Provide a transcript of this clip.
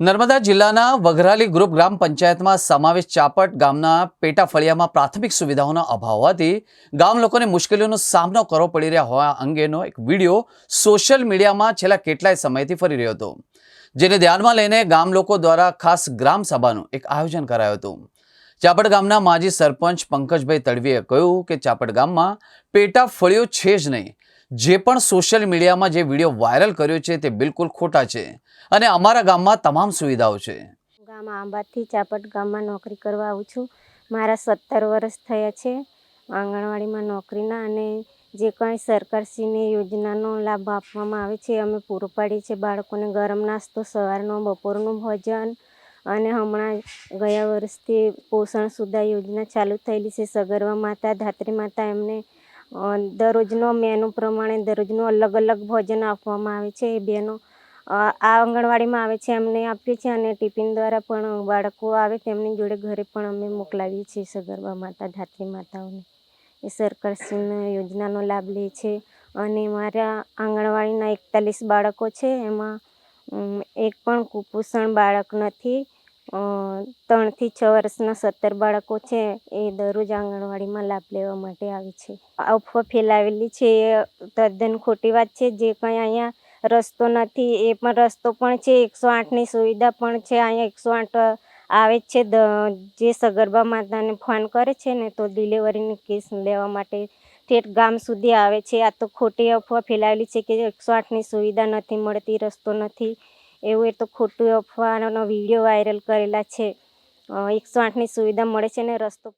નર્મદા જિલ્લાના વઘરાલી ગ્રુપ ગ્રામ પંચાયતમાં સમાવેશ ચાપટ ગામના પેટા ફળિયામાં પ્રાથમિક સુવિધાઓનો અભાવ હોવાથી ગામ લોકોને મુશ્કેલીઓનો સામનો કરવો પડી રહ્યા હોવા અંગેનો એક વીડિયો સોશિયલ મીડિયામાં છેલ્લા કેટલાય સમયથી ફરી રહ્યો હતો, જેને ધ્યાનમાં લઈને ગામ લોકો દ્વારા ખાસ ગ્રામ સભાનું એક આયોજન કરાયું હતું. ચાપટ ગામના માજી સરપંચ પંકજભાઈ તડવીએ કહ્યું કે ચાપટ ગામમાં પેટા ફળિયો છે જ નહીં જે પણ સોશિયલ મીડિયામાં જે વીડિયો વાયરલ કર્યો છે તે બિલકુલ ખોટા છે અને અમારા ગામમાં તમામ સુવિધાઓ છે. ગામ આંબાથી ચાપટ ગામમાં નોકરી કરવા આવું છું. મારા સત્તર વર્ષ થયા છે. આંગણવાડીમાં નોકરીના અને જે કાંઈ સરકારશ્રીની યોજનાનો લાભ આપવામાં આવે છે, અમે પૂરો પાડીએ છીએ. બાળકોને ગરમ નાસ્તો, સવારનો, બપોરનું ભોજન અને હમણાં ગયા વર્ષથી પોષણ સુધા યોજના ચાલુ થયેલી છે. સગર્ભા માતા, ધાત્રી માતા એમને દરરોજનો મેનુ પ્રમાણે દરરોજનું અલગ અલગ ભોજન આપવામાં આવે છે. એ બહેનો આ આંગણવાડીમાં આવે છે, એમને આપીએ છીએ અને ટિફિન દ્વારા પણ બાળકો આવે તેમની જોડે ઘરે પણ અમે મોકલાવીએ છીએ સગર્ભા માતા, ધાત્રી માતાઓને. એ સરકારશ્રીની યોજનાનો લાભ લે છે અને મારા આંગણવાડીના એકતાલીસ બાળકો છે. એમાં એક પણ કુપોષણ બાળક નથી. ત્રણથી છ વર્ષના સત્તર બાળકો છે, એ દરરોજ આંગણવાડીમાં લાભ લેવા માટે આવે છે. અફવા ફેલાવેલી છે એ તદ્દન ખોટી વાત છે. જે કંઈ અહીંયા રસ્તો નથી, એ પણ રસ્તો પણ છે. એકસો આઠની સુવિધા પણ છે. અહીંયા એકસો આઠ આવે છે. જે સગર્ભા માતાને ફોન કરે છે ને, તો ડિલિવરીની કેસ લેવા માટે ઠેઠ ગામ સુધી આવે છે. આ તો ખોટી અફવા ફેલાવેલી છે કે એકસો આઠની સુવિધા નથી મળતી, રસ્તો નથી. એવું એ તો ખોટું અફવાનો વીડિયો વાયરલ કરેલા છે. એકસો આઠની સુવિધા મળે છે ને રસ્તો